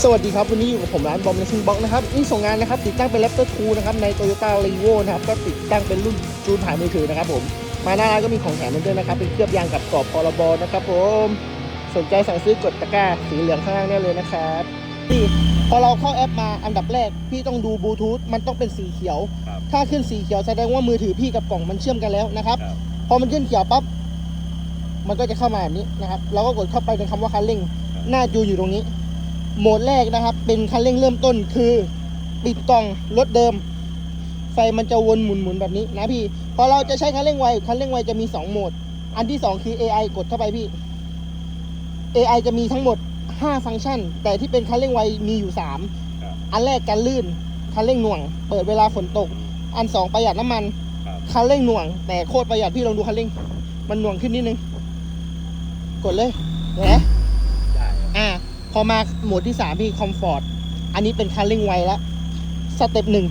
สวัสดีครับ วันนี้อยู่กับผมร้านบอมเลชิงบ็อกนะครับนี่ส่งงานนะครับ ติดตั้งเป็น Raptor 2นะครับใน Toyota r e v o นะครับก็ติดตั้งเป็นรุ่นจูนถ่ายมือถือนะครับผมมาหน้าร้านก็มีของแถมมาด้วยนะครับ เป็นเคลือบยางกับกรอบพรบนะครับผมสนใจสั่งซื้อกดตะกร้าสีเหลืองข้างล่างได้เลยนะครับนี่พอเราเข้าแอปมาอันดับแรก พี่ต้องดูบลูทูธมันต้องเป็นสีเขียวครับถ้าขึ้นสีเขียวแสดงว่ามือถือพี่กับกล่องมันเชื่อมกันแล้วนะครับครับพอมันขึ้นเขียวปั๊บมันก็จะเข้ามาแบบนี้นะครับเราก็กดเข้าไปในคำว่าคันเร่งหน้าจูอยู่ตรงนี้ โหมดแรกนะครับ เป็นคันเร่งเริ่มต้นคือปิดกล่องรถเดิม ไฟมันจะวนหมุนหมุนๆแบบนี้นะพี่ พอเราจะใช้คันเร่งไวคันเร่งไวจะมี 2 โหมด อันที่ 2 คือ AI กดเข้าไปพี่ AI จะมีทั้งหมด 5 ฟังก์ชัน แต่ที่เป็นคันเร่งไวมีอยู่ครับ3อันแรกการลื่นคันเร่งหน่วง เปิดเวลาฝนตก อัน 2 ประหยัดน้ำมันครับคันเร่งหน่วง แต่โคตรประหยัดพี่ลองดูคันเร่ง มันหน่วงขึ้นนิดนึง กดเลยเห็นไหมได้ครับอ่า พอมาโหมดที่3พี่คอมฟอร์ตอันนี้เป็นคันเร่งไวแล้วสเต็ปหนึ่ง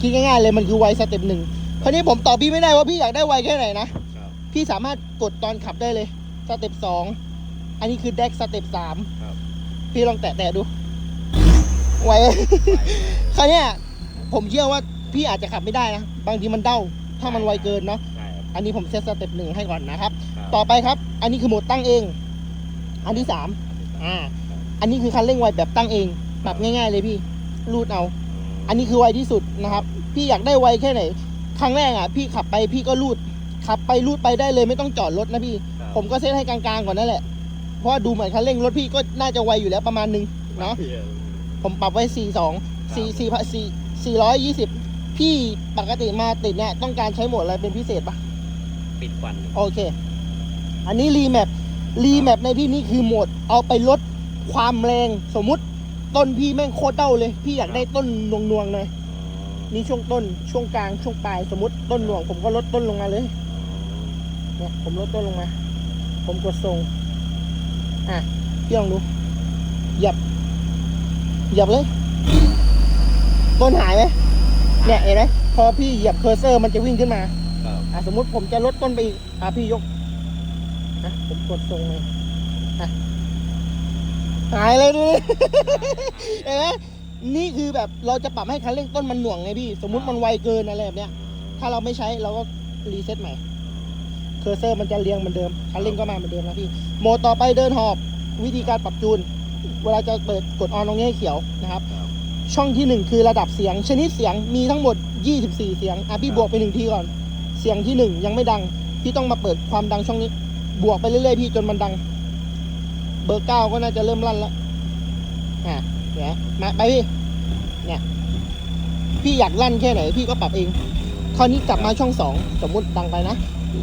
คิดง่ายๆเลยมันคือไวสเต็ปหนึ่งคราวนี้ผมตอบพี่ไม่ได้ว่าพี่อยากได้ไวแค่ไหนนะครับพี่สามารถกดตอนขับได้เลยสเต็ปสองอันนี้คือแดกสเต็ปสามครับพี่ลองแตะๆดูไวคราวเนี้ยผมเชื่อว่าพี่อาจจะขับไม่ได้นะบางทีมันเด้าถ้ามันไวเกินเนาะได้ครับอันนี้ผมเซตสเต็ปหนึ่งให้ก่อนนะครับครับ ต่อไปครับ อันนี้คือโหมดตั้งเอง อันที่สามอ่า อันนี้คือคันเร่งไวแบบตั้งเอง ปรับง่าย ๆ เลยพี่ รูดเอา อันนี้คือไวที่สุดนะครับ พี่อยากได้ไวแค่ไหน ครั้งแรกอะ พี่ขับไปพี่ก็รูด ขับไปรูดไปได้เลยไม่ต้องจอดรถนะพี่ ครับ ผมก็เซตให้กลางๆก่อนนั่นแหละ เพราะว่าดูเหมือนคันเร่งรถพี่ก็น่าจะไวอยู่แล้วประมาณหนึงเนาะ ผมปรับไว้ 4 2 4 4 4 420 พี่ปกติมาติดเนี่ยต้องการใช้โหมดอะไรเป็นพิเศษปะปิดควัน โอเค อันนี้รีแมปรีแมปในที่นี้คือโหมดเอาไปลด ความแรงสมมุติต้นพี่แม่งโคตรเต้าเลย พี่อยากได้ต้นนวงๆเลยนี่ช่วงต้นช่วงกลางช่วงปลายสมมติต้นหน่วงผมก็ลดต้นลงมาเลยเนี่ยผมลดต้นลงมา ผมกดส่งอะพี่ลองดูเหยียบเหยียบเลย ต้นหายไหมเนี่ยเห็นไหมพอพี่เหยียบเคอร์เซอร์มันจะวิ่งขึ้นมาครับอะสมมุติผมจะลดต้นไปอีกอะพี่ยกนะผมกดทรงเลยอะ หายเลยดิเห็นไหมนี่คือแบบเราจะปรับให้คันเร่งต้นมันหน่วงไงพี่ สมมุติมันไวเกินอะไรแบบเนี้ย ถ้าเราไม่ใช้เราก็รีเซ็ตใหม่ เคอร์เซอร์มันจะเรียงเหมือนเดิม คันเร่งก็มาเหมือนเดิมนะพี่ โหมดต่อไปเดินหอบ วิธีการปรับจูน เวลาจะเปิดกดออนตรงนี้ให้เขียวนะครับครับช่องที่หนึ่งคือระดับเสียง ชนิดเสียงมีทั้งหมด 24 เสียง อะพี่ครับบวกไปหนึ่งทีก่อน เสียงที่หนึ่งยังไม่ดัง พี่ต้องมาเปิดความดังช่องนี้ บวกไปเรื่อยๆพี่จนมันดังเบอร์เก้าก็น่าจะเริ่มลั่นแล้วอะเนี่ยมาไปพี่ เนี่ย พี่อยากลั่นแค่ไหน พี่ก็ปรับเอง คราวนี้กลับมาช่องสองสมมุติดังไปนะ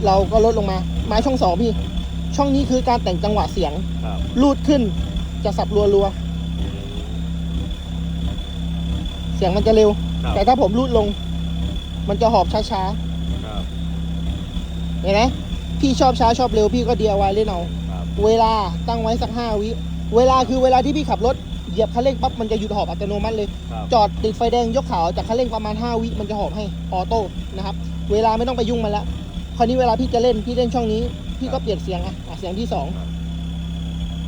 เราก็ลดลงมา มาช่องสองพี่ ช่องนี้คือการแต่งจังหวะเสียง ครับ ลูดขึ้น จะสับรัวๆเสียงมันจะเร็ว ครับ แต่ถ้าผมรูดลง มันจะหอบช้าครับ ๆ เห็นไหมพี่ชอบช้าชอบเร็วพี่ก็ DIY เล่นเอาครับ เวลาตั้งไว้สักห้าวิ เวลาคือเวลาที่พี่ขับรถเหยียบคันเร่งปั๊บมันจะหยุดหอบอัตโนมัติเลย ครับ จอดติดไฟแดงยกขาวจากคันเร่งประมาณ 5 วิมันจะหอบให้ออโต้นะครับ เวลาไม่ต้องไปยุ่งมันละคราวนี้เวลาพี่จะเล่นพี่เล่นช่องนี้ พี่ก็เปลี่ยนเสียงอะอะเสียงที่สองครับ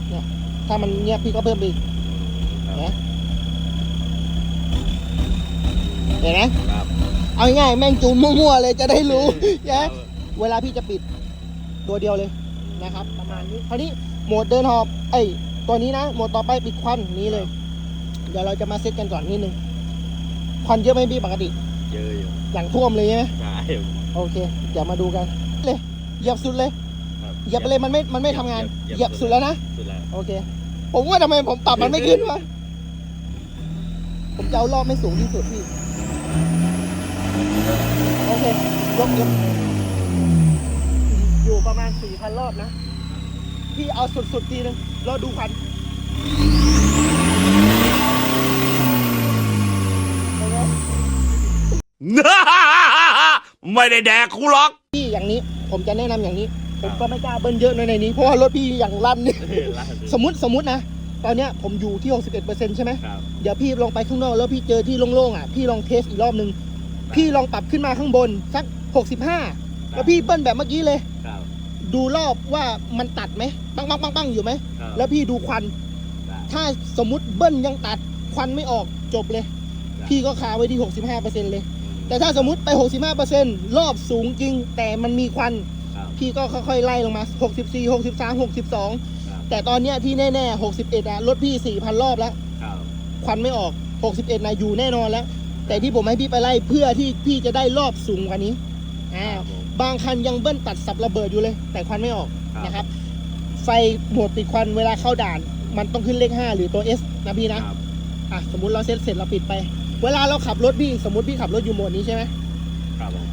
เนี่ยถ้ามันเงียบพี่ก็เพิ่มไปอีกครับเห็นไหมเห็นไหมครับเอาง่ายๆแม่งจูนมั่วๆเลยจะได้รู้ครันะบเวลาพี่จะปิดตัวเดียวเลย นะครับ ประมาณนี้คราวนี้โหมดเดินหอบเอ้ยตัวนี้นะโหมดต่อไปปิดควันนี้เลย เดี๋ยวเราจะมาเซตกันก่อนนิดนึงควันเยอะไหมพี่ปกติเยอะอยู่อย่างท่วมเลยใช่ไหมใช่โอเค เดี๋ยวมาดูกันเลยเหยียบสุดเลยครับเหยียบไปเลยมันไม่มันไม่ทำงานเหยียบสุดแล้วนะสุดแล้วโอเค ผมว่าทำไมผมปรับมันไม่ขึ้นวะผมจะเอารอบไม่สูงที่สุดพี่โอเคยกยก อยู่ประมาณสี่พันรอบนะ พี่เอาสุดๆทีนึงรอดูพันโอเคไม่ได้แดกกูหรอกพี่อย่างนี้ ผมจะแนะนำอย่างนี้ ผมก็ไม่กล้าเบิ้ลเยอะในในนี้ เพราะว่ารถพี่อย่างลั่นนี่ลั่นสมมติสมมตินะตอนเนี้ยผมอยู่ที่ 61%ใช่ไหมครับเดี๋ยวพี่ลองไปข้างนอกแล้วพี่เจอที่โล่งๆอะ พี่ลองเทสอีกรอบนึง พี่ลองปรับขึ้นมาข้างบนสัก 65 แล้วพี่เบิ้ลแบบเมื่อกี้เลยครับ ดูรอบว่ามันตัดไหมปังปังปังปังอยู่ไหมครับแล้วพี่ดูควันได้ถ้าสมมุติเบิ้ลยังตัดควันไม่ออกจบเลย พี่ก็คาไว้ที่ 65%เลย แต่ถ้าสมมติไป 65%รอบสูงจริง แต่มันมีควันครับพี่ก็ค่อยๆไล่ลงมา 64 63 62ครับแต่ตอนเนี้ยที่แน่ๆ 61อะรถพี่ 4,000 รอบแล้วครับควันไม่ออก 61นะอยู่แน่นอนแล้ว แต่ที่ผมให้พี่ไปไล่เพื่อที่พี่จะได้รอบสูงกว่านี้อ่าครั บผมบางคันยังเบิ้ลตัดสับระเบิดอยู่เลย แต่ควันไม่ออกครับ นะครับไฟโหมดปิดควันเวลาเข้าด่าน มันต้องขึ้นเลข 5 หรือตัว S นะพี่นะครับอะสมมติเราเซตเสร็จเราปิดไป เวลาเราขับรถพี่สมมติพี่ขับรถอยู่โหมดนี้ใช่ไหมครับผม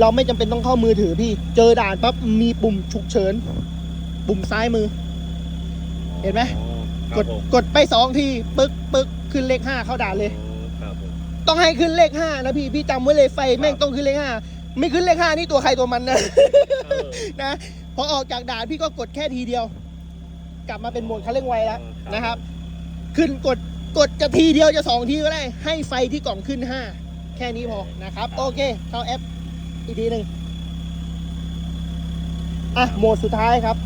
เราไม่จำเป็นต้องเข้ามือถือพี่ เจอด่านปั๊บมีปุ่มฉุกเฉิน ปุ่มซ้ายมือ เห็นไหม อ๋อกคดรับผมกดไปสองทีปึ๊กปึ๊กขึ้นเลขห้าเข้าด่านเลย อ๋อครับผม ต้องให้ขึ้นเลขห้านะพี่พี่จำไว้เลยไฟแม่งต้องขึ้นเลขห้า ไม่ขึ้นเลขห้านี่ตัวใครตัวมันนะเออ นะพอออกจากด่านพี่ก็กดแค่ทีเดียว กลับมาเป็นโหมดคันเร่งไวแล้วนะครับ ขึ้นกดกดจะทีเดียวจะสองทีก็ได้ ให้ไฟที่กล่องขึ้นห้าแค่นี้พอนะครับ โอเค เข้าแอปอีกทีหนึ่งอะโหมดสุดท้ายครับ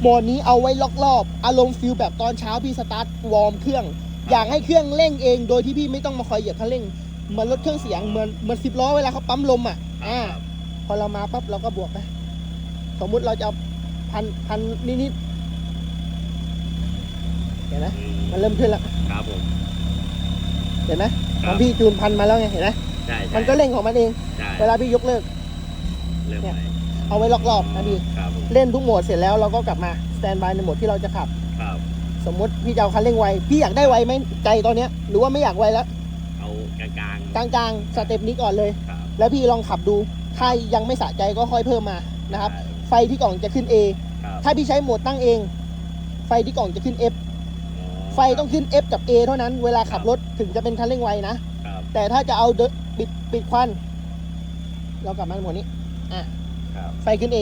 โหมดนี้เอาไว้ล็อกรอบ อารมณ์ฟิลแบบตอนเช้าพี่สตาร์ทวอร์มเครื่อง อยากให้เครื่องเร่งเอง โดยที่พี่ไม่ต้องมาคอยเหยียบคันเร่ง เหมือนรถเครื่องเสียงเหมือนเหมือนสิบล้อเวลาเขาปั๊มลมอะอ่าพอเรามาปั๊บเราก็บวกไปสมมุติเราจะเอาพันพันนิดๆเห็นไหมอืมันเริ่มขึ้นแล้วครับผมเห็นไหมคขรัอบงพี่จูนพันมาแล้วไงเห็นไหมใช่ใช่มันก็เร่งของมันเองใช่เวลาพี่ยกเลิกเริ่มเนี่ยไปเอาไว้ล็อกรอบนะพี่ครับผมเล่นทุกโหมดเสร็จแล้วเราก็กลับมาสแตนบายในโหมดที่เราจะขับครับสมมติพี่จะเอาคันเร่งไวพี่อยากได้ไวไหมใจตอนเนี้ยหรือว่าไม่อยากไวแล้วเอา กลางกลางๆสเต็ปนี้ก่อนเลย ๆครับแล้วพี่ลองขับดู ถ้ายังไม่สะใจก็ค่อยเพิ่มมานะครับได้ไฟที่กล่องจะขึ้น A ครับถ้าพี่ใช้โหมดตั้งเอง ไฟที่กล่องจะขึ้น F ไฟต้องขึ้น F กับ A เท่านั้นเวลาขับรถถึงจะเป็นคันเร่งไวนะ ครับแต่ถ้าจะเอาเดอะปิดปิดควัน เรากลับมาโหมดนี้ ครับไฟขึ้น A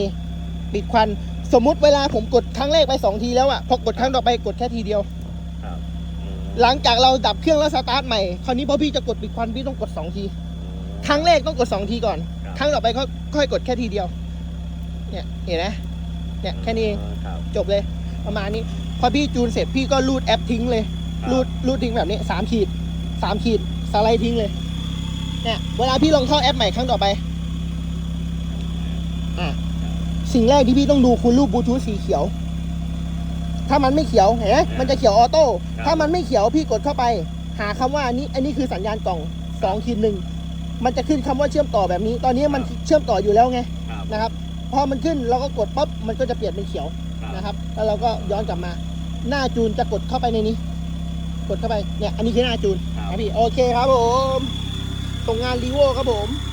ปิดควัน สมมุติเวลาผมกดครั้งแรกไปสองทีแล้วอะพอกดครั้งต่อไปกดแค่ทีเดียวครับอืม หลังจากเราดับเครื่องแล้วสตาร์ทใหม่ คราวนี้พอพี่จะกดปิดควันพี่ต้องกดสองที ครั้งแรกต้องกดสองทีก่อน ครับ ครั้งต่อไปก็ค่อยกดแค่ทีเดียว เนี่ยเห็นไหมเนี่ยแค่นี้เองครับจบเลย ประมาณนี้ พอพี่จูนเสร็จพี่ก็รูดแอปทิ้งเลยครับรูดรูดทิ้งแบบนี้สามขีดสามขีดสไลด์ทิ้งเลย เนี่ยเวลาพี่ลองเข้าแอปใหม่ครั้งต่อไป อะสิ่งแรกที่พี่ต้องดูคือรูปบลูทูธสีเขียว ถ้ามันไม่เขียวเห็นไหมมันจะเขียวออโต้ ถ้ามันไม่เขียวพี่กดเข้าไป หาคำว่าอันนี้ อันนี้คือสัญญาณกล่องสองขีดหนึ่ง มันจะขึ้นคำว่าเชื่อมต่อแบบนี้ ตอนนี้มันเชื่อมต่ออยู่แล้วไงครับนะครับ พอมันขึ้นเราก็กดปั๊บ มันก็จะเปลี่ยนเป็นเขียวครับนะครับ แล้วเราก็ย้อนกลับมา หน้าจูนจะกดเข้าไปในนี้ กดเข้าไป เนี่ย อันนี้คือหน้าจูนครับ นะพี่ โอเคครับผมส่งงานรีโวครับผมค